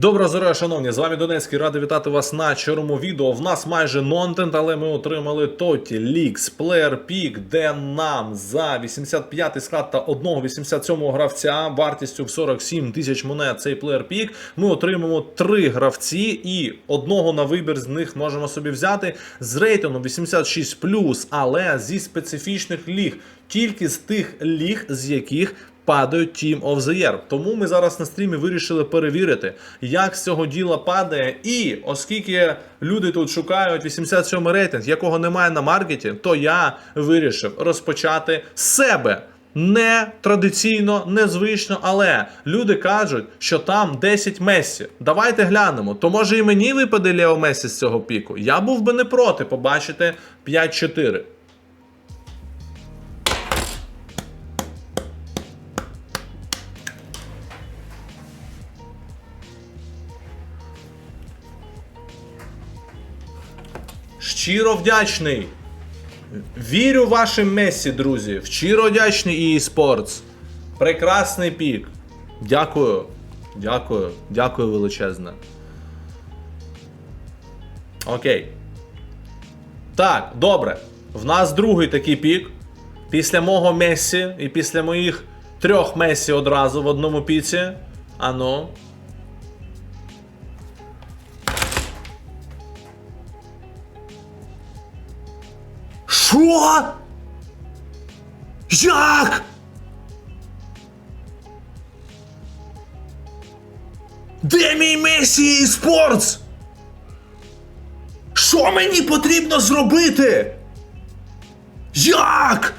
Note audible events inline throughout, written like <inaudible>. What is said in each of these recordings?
Доброго здоров'я, шановні! З вами Донецький. Радий вітати вас на чорному відео. В нас майже нонтент, але ми отримали Тоті, Лікс, Player Pick, де нам за 85 склад та одного 87 гравця вартістю в 47 тисяч монет цей Player Pick. Ми отримаємо три гравці і одного на вибір з них можемо собі взяти з рейтингом 86+, але зі специфічних ліг. Tільки з тих ліг, з яких падають Team of the Year. Тому ми зараз на стрімі вирішили перевірити, як з цього діла падає. І оскільки люди тут шукають 87 рейтинг, якого немає на маркеті, то я вирішив розпочати себе. Не традиційно, незвично, але люди кажуть, що там 10 Мессі. Давайте глянемо. То може і мені випаде Лео Месі з цього піку. Я був би не проти побачити 5-4. Щиро вдячний. Вірю вашим Месі, друзі. Щиро вдячний EA. Прекрасний пік. Дякую. Дякую. Дякую величезне. Окей. Так, добре. В нас другий такий пік. Після мого Месі і після моїх трьох Месі одразу в одному піці. Ану. Що? Як? Де мій Месі Спортс? Що мені потрібно зробити? Як?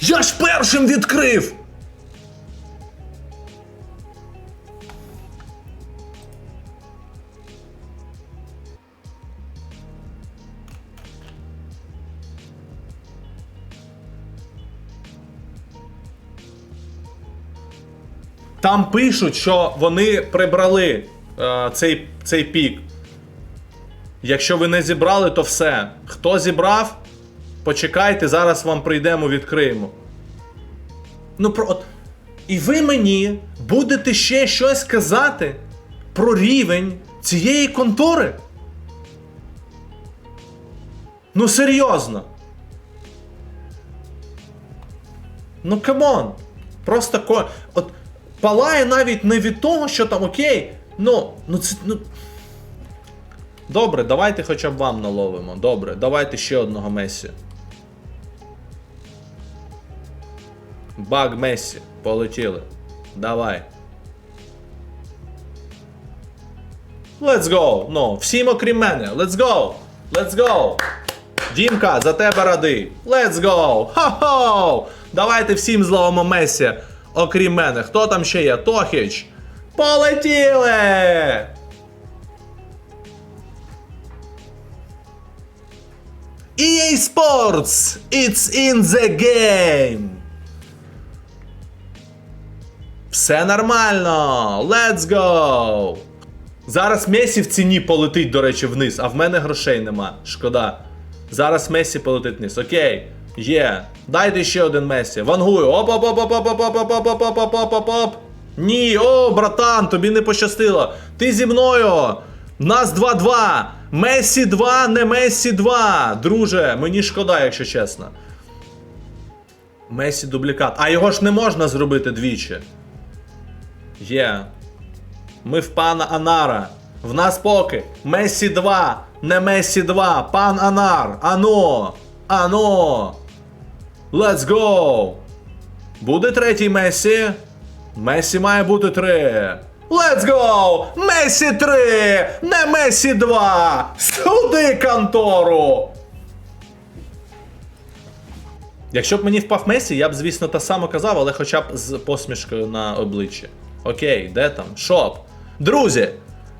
Я ж першим відкрив! Там пишуть, що вони прибрали е, цей, цей пік. Якщо ви не зібрали, то все. Хто зібрав, почекайте, зараз вам прийдемо, відкриємо. Ну, про. І ви мені будете ще щось казати про рівень цієї контори? Ну, серйозно. Ну, камон. Просто ко. От палає навіть не від того, що там окей. Ну, ну це. Ну... Добре, давайте хоча б вам наловимо. Добре, давайте ще одного Месі. Баг Месі. Полетіли. Давай. Let's go! Ну, всім окрім мене. Let's go! Let's go! Дімка, за тебе радий. Let's go! Хо-хо! Давайте всім зловимо Месі, окрім мене. Хто там ще є? Тохіч! Полетіли! EA Sports! It's in the game! Все нормально! Let's go! Зараз Месі в ціні полетить, до речі, вниз, а в мене грошей нема. Шкода. Зараз Месі полетить вниз. Окей. Є. Дайте ще один Месі. Вангую. оп оп оп оп оп оп оп оп оп оп оп оп оп оп Ні, о, братан, тобі не пощастило. Ти зі мною. Нас 2-2. Месі 2, не Месі 2. Друже, мені шкода, якщо чесно. Месі дублікат. А його ж не можна зробити двічі. Є. Ми в пана Анара. В нас поки Месі 2, не Месі 2, пан Анар. Ано! Ано! Let's go! Буде третій Месі? Месі має бути 3. Let's go! Месі 3! Не Месі 2! Сюди контору! Якщо б мені впав Месі, я б, звісно, те саме казав, але хоча б з посмішкою на обличчі. Окей, де там? Шоп. Друзі,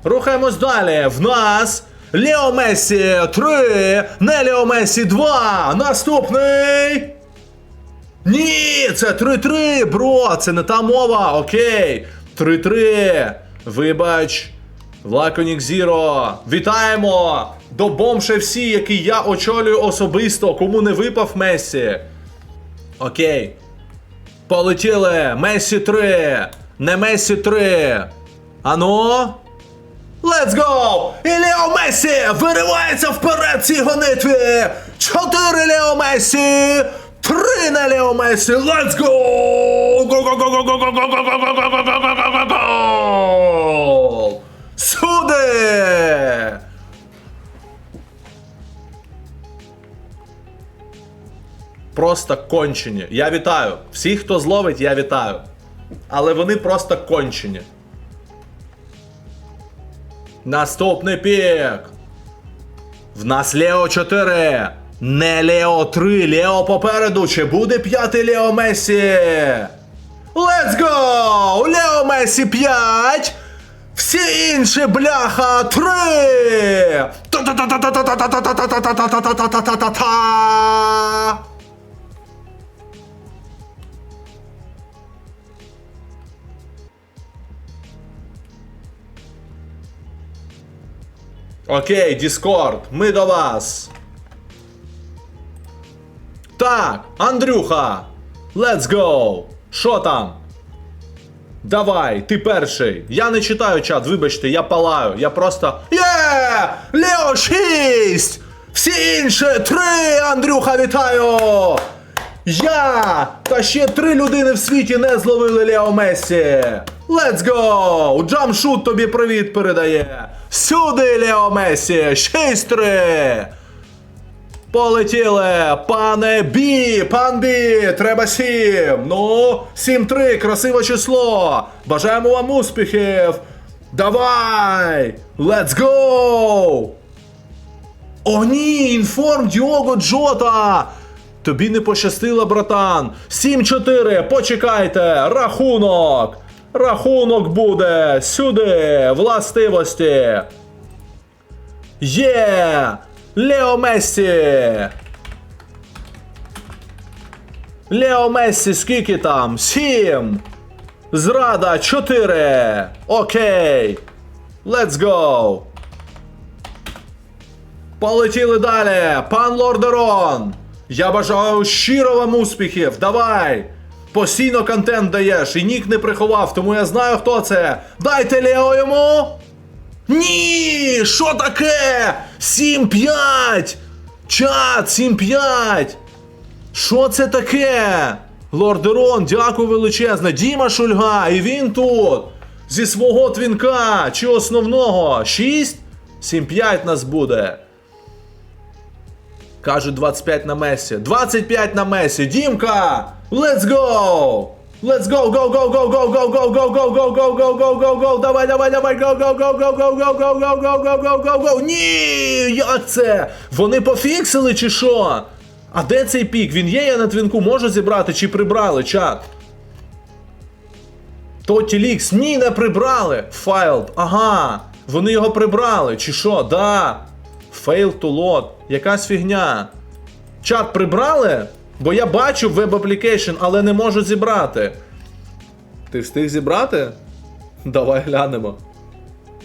рухаємось далі. В нас Лео Месі 3, не Лео Месі 2. Наступний. Ні, це 3-3, бро, це не та мова. Окей. 3-3. Вибач. Лаконік Зіро. Вітаємо! до бомж FC, який я очолюю особисто, кому не випав Месі. Окей. Полетіли! Месі 3! Не Месі 3! Ану? Let's go! І Лео Месі виривається вперед цій гонитві! Чотири Лео Месі! Три на Лео Месі! Let's go! Сюди! Просто кончені. Я вітаю. Всіх, хто зловить, я вітаю. Але вони просто кончені. Наступний пік. В нас Лео 4. Не Лео 3, Лео попереду. Чи буде п'ятий Лео Месі? Let's go! Лео Месі 5! Всі інші бляха 3! Окей, Діскорд, ми до вас. Так, Андрюха, let's go. Що там? Давай, ти перший. Я не читаю чат, вибачте, я палаю. Я просто. Є! Лео 6! Всі інші три! Андрюха, вітаю! Я! Та ще три людини в світі не зловили Лео Месі! Let's go! Джамшут тобі привіт передає! Сюди, Лео Месі! 6-3! Полетіли! Пане Бі! Пан Бі! Треба сім! Ну, 7-3, красиве число! Бажаємо вам успіхів! Давай! Let's go! О, ні! Інформ Діого Джота! Тобі не пощастило, братан! 7-4, почекайте! Рахунок! Рахунок буде! Сюди! Властивості! Є! Лео Мессі! Лео Мессі, скільки там? Сім! Зрада 4! Окей! Let's go! Полетіли далі! Пан Лордерон! Я бажаю щиро вам успіхів! Давай! Постійно контент даєш і нік не приховав, тому я знаю, хто це. Дайте Лео йому! Ні! Що таке? 7-5! Чат, 7-5! Що це таке? Лордерон, дякую величезне. Діма Шульга, і він тут. Зі свого твінка чи основного. 6? 7-5 нас буде. Кажуть 25 на Месі. 25 на Месі. Дімка! Let's go! Let's go, go, go, go, go, go, go, go, go, go, go, go, go, go, go, давай, давай, давай, go, go, go, go, go, go, go, go, go, go, go, go, go. Ні, як це? Вони пофіксили чи що? А де цей пік? Він є я на твінку, можу зібрати чи прибрали, чат? Тоті Лікс, ні, не прибрали. Файлд, ага. Вони його прибрали, чи що? Да. Fail to load. Якась фігня. Чат прибрали? Бо я бачу веб аплікейшн, але не можу зібрати. Ти встиг зібрати? Давай глянемо.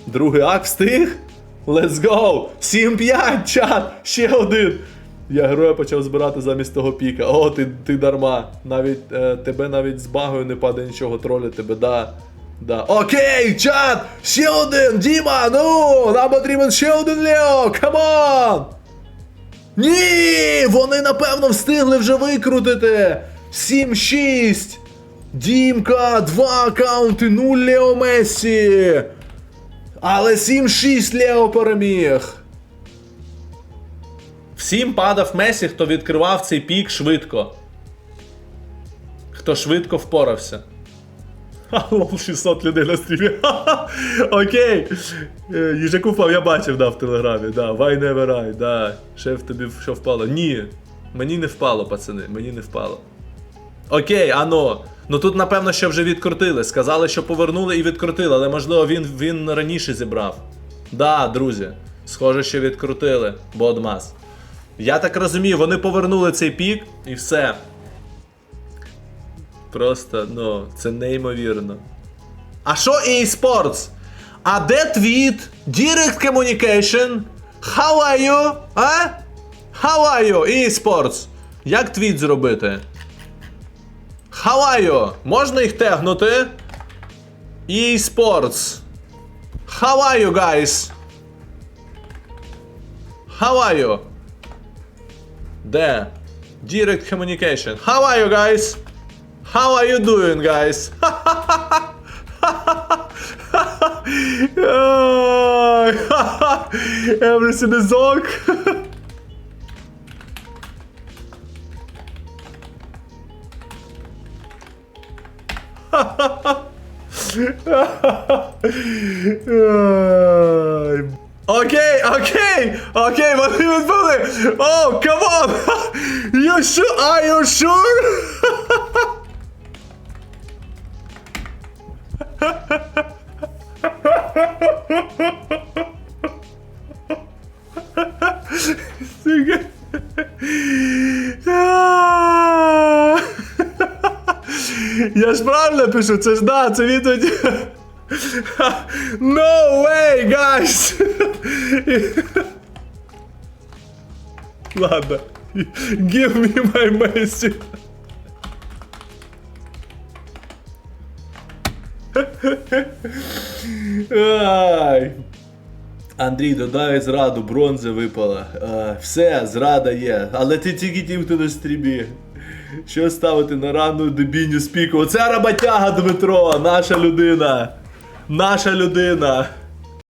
Другий акт встиг? Let's go! 7-5, чат! Ще один! Я героя почав збирати замість того піка. О, ти, ти дарма. Навіть е, тебе навіть з багою не падає нічого тролі, тебе да. Да. Окей, чат! Ще один! Діма! Ну! Нам потрібен ще один Лео! Камон! Ні! Вони напевно встигли вже викрутити! 7-6! Дімка, 2 аккаунти, 0 Лео Мессі! Але 7-6 Лео переміг! Всім падав Месі, хто відкривав цей пік швидко. Хто швидко впорався. Лол, 600 людей на стрімі. <laughs> Окей. Е, Їжаку впав, я бачив, да, в телеграмі. Да, why never I, да. Шеф тобі що впало? Ні. Мені не впало, пацани, мені не впало. Окей, ано. Ну тут, напевно, що вже відкрутили. Сказали, що повернули і відкрутили, але можливо він, він раніше зібрав. Да, друзі. Схоже, що відкрутили. Бодмас. Я так розумію, вони повернули цей пік і все. Просто, ну, це неймовірно. А що EA Sports? А де твіт, Direct Communication How are you? А? How are you? eSports. Як твіт зробити? How are you? Можна їх тегнути? eSports. How are you guys? How are you? Де? Direct communication. How are you guys? How are you doing, guys? Everything is ok. okay, okay, okay, what he was doing? Oh, come on! <laughs> you sure? Are you sure? <laughs> Я ж правильно пишу, це ж да, це відповідь. <laughs> No way, guys! Ладно. Give me my Messi. Ай. Андрій, додай зраду, бронза випала. А, все, зрада є. Але ти тільки тим, хто на стрімі. Що ставити на ранну дебіню спіку? Оце роботяга Дмитро, наша людина. Наша людина.